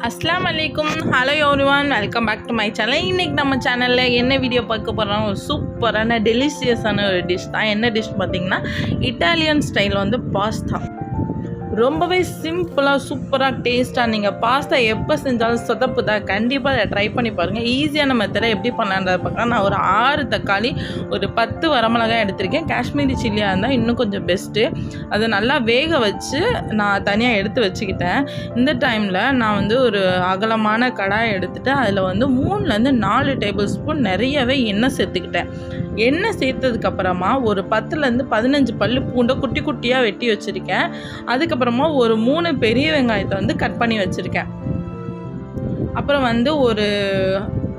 அஸ்லாம் வலைக்கும் hello everyone welcome back to my channel இன்றைக்கி நம்ம சேனலில் என்ன வீடியோ பார்க்க போகிறோம் ஒரு சூப்பரான டெலிஷியஸான ஒரு டிஷ் தான். என்ன டிஷ் பார்த்தீங்கன்னா இட்டாலியன் ஸ்டைல் வந்து பாஸ்தா ரொம்பவே சிம்பிளாக சூப்பராக டேஸ்ட்டாக நீங்கள் பாஸ்தா எப்போ செஞ்சாலும் சொதப்பு தான். கண்டிப்பாக அதை ட்ரை பண்ணி பாருங்கள் ஈஸியான மெத்தடை எப்படி பண்ணலான்றத பார்க்கலாம். நான் ஒரு ஆறு தக்காளி ஒரு பத்து வரமிளகாய் எடுத்திருக்கேன். காஷ்மீரி சில்லியாக இருந்தால் இன்னும் கொஞ்சம் பெஸ்ட்டு அதை நல்லா வேக வச்சு நான் தனியாக எடுத்து வச்சுக்கிட்டேன். இந்த டைமில் நான் வந்து ஒரு அகலமான கடாயை எடுத்துகிட்டு அதில் வந்து மூணுலேருந்து நாலு டேபிள் ஸ்பூன் நிறையவே எண்ணெய் சேர்த்துக்கிட்டேன். எண்ணெய் சேர்த்ததுக்கப்புறமா ஒரு பத்துலேருந்து பதினஞ்சு பல்லு பூண்டை குட்டி குட்டியாக வெட்டி வச்சுருக்கேன். அதுக்கப்புறமா ஒரு மூணு பெரிய வெங்காயத்தை வந்து கட் பண்ணி வச்சுருக்கேன். அப்புறம் வந்து ஒரு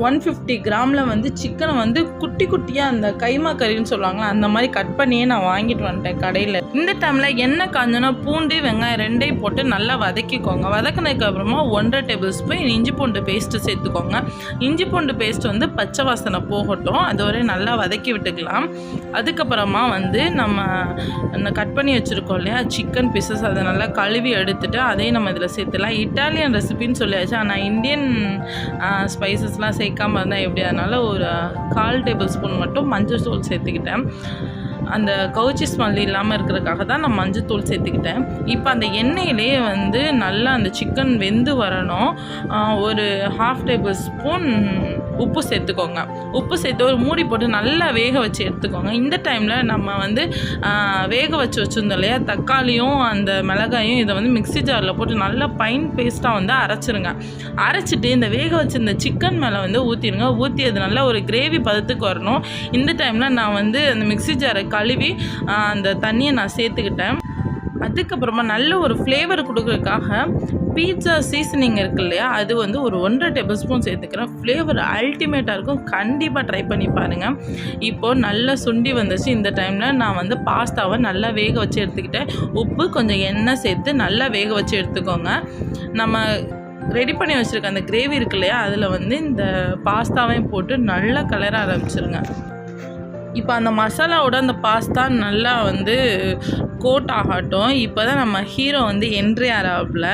ஒன் ஃபிஃப்டி கிராமில் வந்து சிக்கனை வந்து குட்டி குட்டியாக அந்த கைமா கறின்னு சொல்லுவாங்களா அந்த மாதிரி கட் பண்ணியே நான் வாங்கிட்டு வந்துட்டேன் கடையில். இந்த டைமில் எண்ணெய் காஞ்சோன்னா பூண்டு வெங்காயம் ரெண்டையும் போட்டு நல்லா வதக்கிக்கோங்க. வதக்கினதுக்கு அப்புறமா ஒன்றரை டேபிள் ஸ்பூன் இஞ்சி பூண்டு பேஸ்ட்டு சேர்த்துக்கோங்க. இஞ்சி பூண்டு பேஸ்ட் வந்து பச்சை வாசனை போகட்டும். அது வரை நல்லா வதக்கி விட்டுக்கலாம். அதுக்கப்புறமா வந்து நம்ம கட் பண்ணி வச்சுருக்கோம் இல்லையா சிக்கன் பீசஸ் அதை நல்லா கழுவி எடுத்துட்டு அதையும் நம்ம இதில் சேர்த்துலாம் இட்டாலியன் ரெசிபின்னு சொல்லியாச்சு. ஆனால் இந்தியன் ஸ்பைசஸ்லாம் சேர்க்காமல் இருந்தால் எப்படி? அதனால் ஒரு கால் டேபிள் ஸ்பூன் மட்டும் மஞ்சள் தூள் சேர்த்துக்கிட்டேன். அந்த கவுச்சி ஸ்மெல் இல்லாமல் இருக்கிறதுக்காக தான் நான் மஞ்சத்தூள் சேர்த்துக்கிட்டேன். இப்போ அந்த எண்ணெயிலேயே வந்து நல்லா அந்த சிக்கன் வெந்து வரணும். ஒரு ஹாஃப் டேபிள் ஸ்பூன் உப்பு சேர்த்துக்கோங்க. உப்பு சேர்த்து ஒரு மூடி போட்டு நல்லா வேக வச்சு எடுத்துக்கோங்க. இந்த டைமில் நம்ம வந்து வேக வச்சு வச்சுருந்தோம் இல்லையா? தக்காளியும் அந்த மிளகாயும் இதை வந்து மிக்ஸி ஜாரில் போட்டு நல்லா பைன் பேஸ்ட்டாக வந்து அரைச்சிருங்க. அரைச்சிட்டு இந்த வேக வச்சுருந்த சிக்கன் மேலே வந்து ஊற்றிடுங்க ஊற்றி அது நல்லா ஒரு கிரேவி பதத்துக்கு வரணும். இந்த டைமில் நான் வந்து அந்த மிக்ஸி ஜாரை கழுவி அந்த தண்ணியை நான் சேர்த்துக்கிட்டேன். அதுக்கப்புறமா நல்ல ஒரு ஃப்ளேவர் கொடுக்குறதுக்காக பீட்சா சீசனிங் இருக்கு இல்லையா அது வந்து ஒரு ஒன்றரை டேபிள் ஸ்பூன் சேர்த்துக்கிறேன். ஃப்ளேவர் அல்டிமேட்டாக இருக்கும். கண்டிப்பாக ட்ரை பண்ணி பாருங்கள் இப்போது நல்லா சுண்டி வந்துச்சு. இந்த டைமில் நான் வந்து பாஸ்தாவை நல்லா வேக வச்சு எடுத்துக்கிட்டேன். உப்பு கொஞ்சம் எண்ணெய் சேர்த்து நல்லா வேக வச்சு எடுத்துக்கோங்க. நம்ம ரெடி பண்ணி வச்சுருக்க அந்த கிரேவி இருக்கு இல்லையா அதில் வந்து இந்த பாஸ்தாவையும் போட்டு நல்லா கலர ஆரம்பிச்சிருங்க. இப்போ அந்த மசாலாவோட அந்த பாஸ்தா நல்லா வந்து கோட் ஆகட்டும். இப்போ தான் நம்ம ஹீரோ வந்து என்ட்ரி ஆகிறாப்புல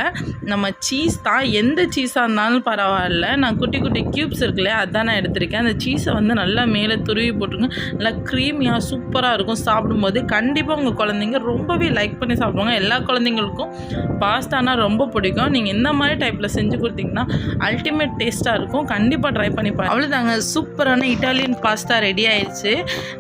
நம்ம சீஸ் தான் எந்த சீஸாக இருந்தாலும் பரவாயில்ல. நான் குட்டி குட்டி க்யூப்ஸ் இருக்குல்லையா அதான் நான் எடுத்திருக்கேன். அந்த சீஸை வந்து நல்லா மேலே துருவி போட்டுருங்க. நல்லா க்ரீமியாக சூப்பராக இருக்கும் சாப்பிடும்போது. கண்டிப்பாக உங்கள் குழந்தைங்க ரொம்பவே லைக் பண்ணி சாப்பிடுவாங்க. எல்லா குழந்தைங்களுக்கும் பாஸ்தானா ரொம்ப பிடிக்கும். நீங்கள் இந்த மாதிரி டைப்பில் செஞ்சு கொடுத்தீங்கன்னா அல்டிமேட் டேஸ்ட்டாக இருக்கும். கண்டிப்பாக ட்ரை பண்ணி பாருங்க. அவ்வளோதாங்க சூப்பரான இட்டாலியன் பாஸ்தா ரெடி ஆயிடுச்சு.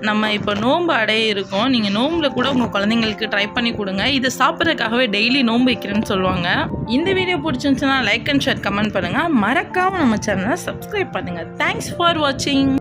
நம்ம இப்போ நோன்பு அடைய இருக்கோம். நீங்கள் நோம்பில் கூட உங்கள் குழந்தைங்களுக்கு ட்ரை பண்ணி கொடுங்க. இது சாப்பிட்றதுக்காகவே டெய்லி நோன்பு வைக்கிறேன்னு சொல்லுவாங்க. இந்த வீடியோ பிடிச்சிருந்துச்சுன்னா லைக் அண்ட் ஷேர் கமெண்ட் பண்ணுங்கள் மறக்காமல் நம்ம சேனலை சப்ஸ்கிரைப் பண்ணுங்கள் தேங்க்ஸ் ஃபார் வாட்சிங்